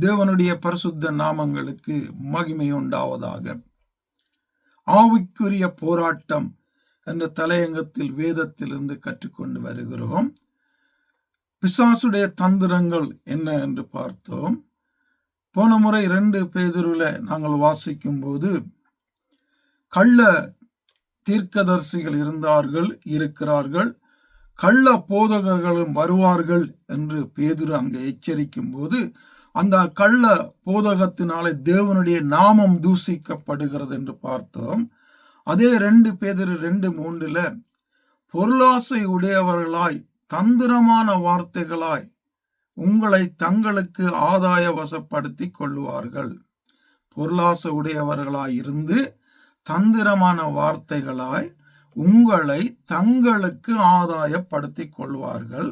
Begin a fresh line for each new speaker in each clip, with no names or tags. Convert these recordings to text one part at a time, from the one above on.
தேவனுடைய பரிசுத்த நாமங்களுக்கு மகிமை உண்டாவதாக. ஆவிக்குரிய போராட்டம் என்ற தலையங்கத்தில் வேதத்திலிருந்து கற்றுக்கொண்டு வருகிறோம். பிசாசுடைய தந்திரங்கள் என்ன என்று பார்த்தோம். போன முறை ரெண்டு பேதருல நாங்கள் வாசிக்கும் போது கள்ள தீர்க்கதரிசிகள் இருந்தார்கள் இருக்கிறார்கள் கள்ள போதகர்களும் வருவார்கள் என்று பேதுரு அங்கே எச்சரிக்கும் போது அந்த கள்ள போதகத்தினாலே தேவனுடைய நாமம் தூசிக்கப்படுகிறது என்று பார்த்தோம். அதே ரெண்டு பேதர் ரெண்டு மூன்றுல பொருளாசை உடையவர்களாய் தந்திரமான வார்த்தைகளாய் உங்களை தங்களுக்கு ஆதாய வசப்படுத்தி கொள்ளுவார்கள். பொருளாசை உடையவர்களாய் இருந்து தந்திரமான வார்த்தைகளாய் உங்களை தங்களுக்கு ஆதாயப்படுத்தி கொள்வார்கள்.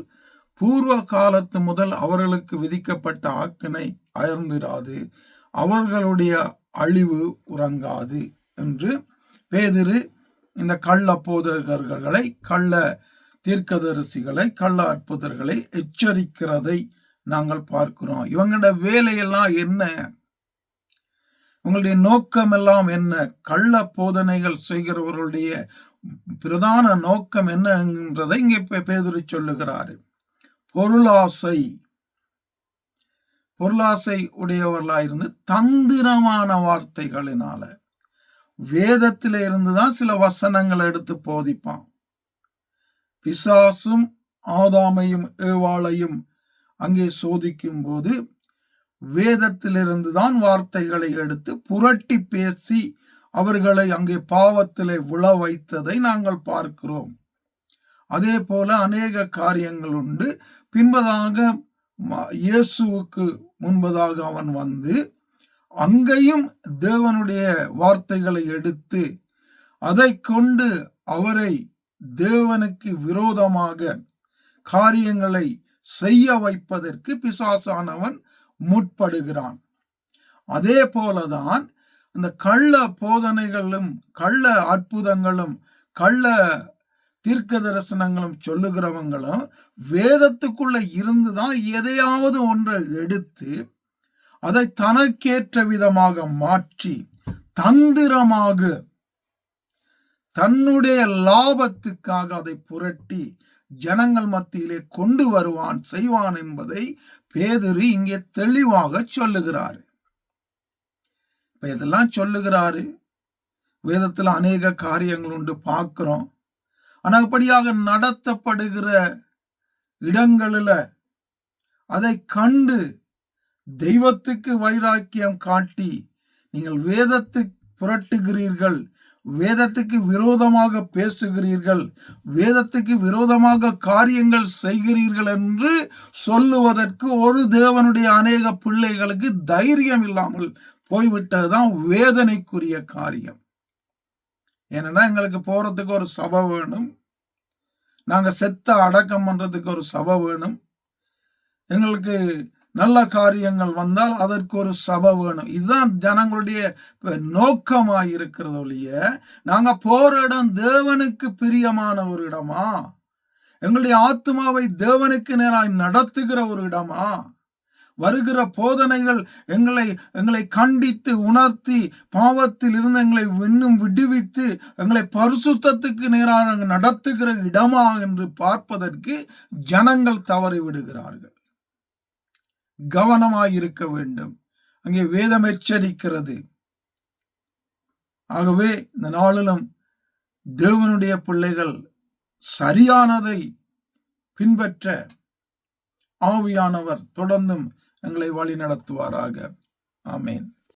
பூர்வ காலத்து முதல் அவர்களுக்கு விதிக்கப்பட்ட ஆக்கினை அயர்ந்திராது. அவர்களுடைய அழிவு உறங்காது என்று பேதிரு இந்த கள்ள போதகர்களை கள்ள தீர்க்கதரிசிகளை கள்ள அற்புதர்களை எச்சரிக்கிறதை நாங்கள் பார்க்கிறோம். இவங்களோட வேலையெல்லாம் என்ன? உங்களுடைய நோக்கம் எல்லாம் என்ன? கள்ள போதனைகள் செய்கிறவர்களுடைய பிரதான நோக்கம் என்னன்றதை இங்கே பேதுரு சொல்லுகிறாரு. பொருளாசை. பொருளாசை உடையவர்களாயிருந்து தந்திரமான வார்த்தைகளினால வேதத்தில இருந்துதான் சில வசனங்களை எடுத்து போதிப்பான். பிசாசும் ஆதாமையும் ஏவாளையும் அங்கே சோதிக்கும் போது வேதத்திலிருந்து தான் வார்த்தைகளை எடுத்து புரட்டி பேசி அவர்களை அங்கே பாவத்திலே விழ வைத்ததை நாங்கள் பார்க்கிறோம். அதே போல அநேக காரியங்கள் உண்டு. பின்பதாக இயேசுவுக்கு முன்பதாக அவன் வந்து அங்கேயும் தேவனுடைய வார்த்தைகளை எடுத்து அதை கொண்டு அவரை தேவனுக்கு விரோதமாக காரியங்களை செய்ய வைப்பதற்கு பிசாசானவன் முற்படுகிறான். அதே போலதான் இந்த கள்ள போதனைகளும் கள்ள அற்புதங்களும் கள்ள தீர்க்க தரிசனங்களும் சொல்லுகிறவங்களும் வேதத்துக்குள்ள இருந்துதான் எதையாவது ஒன்றை எடுத்து அதை தனக்கேற்ற விதமாக மாற்றி தந்திரமாக தன்னுடைய லாபத்துக்காக அதை புரட்டி ஜனங்கள் மத்தியிலே கொண்டு வருவான் செய்வான் என்பதை பேதுரு இங்கே தெளிவாக சொல்லுகிறாரு. இப்ப இதெல்லாம் சொல்லுகிறாரு? வேதத்துல அநேக காரியங்கள் உண்டு பார்க்கிறோம். ஆனால் அப்படியாக நடத்தப்படுகிற இடங்களில் அதை கண்டு தெய்வத்துக்கு வைராக்கியம் காட்டி நீங்கள் வேதத்தை புரட்டுகிறீர்கள் வேதத்துக்கு விரோதமாக பேசுகிறீர்கள் வேதத்துக்கு விரோதமாக காரியங்கள் செய்கிறீர்கள் என்று சொல்லுவதற்கு ஒரு தேவனுடைய அநேக பிள்ளைகளுக்கு தைரியம் இல்லாமல் போய்விட்டதுதான் வேதனைக்குரிய காரியம். ஏன்னா எங்களுக்கு போறதுக்கு ஒரு சபை வேணும். நாங்கள் செத்த அடக்கம் பண்றதுக்கு ஒரு சபை வேணும். எங்களுக்கு நல்ல காரியங்கள் வந்தால் அதற்கு ஒரு சபை வேணும். இதுதான் ஜனங்களுடைய நோக்கமாக இருக்கிறது ஒழிய நாங்கள் போகிற இடம் தேவனுக்கு பிரியமான ஒரு இடமா? எங்களுடைய ஆத்மாவை தேவனுக்கு நேராக நடத்துகிற ஒரு இடமா? வருகிற போதனைகள் எங்களை எங்களை கண்டித்து உணர்த்தி பாவத்தில் இருந்து எங்களை விண்ணும் விடுவித்து எங்களை பரிசுத்தத்துக்கு நேராக நடத்துகிற இடமா என்று பார்ப்பதற்கு ஜனங்கள் தவறி விடுகிறார்கள். கவனமாயிருக்க வேண்டும். அங்கே வேதம் எச்சரிக்கிறது. ஆகவே இந்த நாளிலும் தேவனுடைய பிள்ளைகள் சரியானதை பின்பற்ற ஆவியானவர் தொடர்ந்தும் எங்களை வழி நடத்துவாராக ஆமேன்.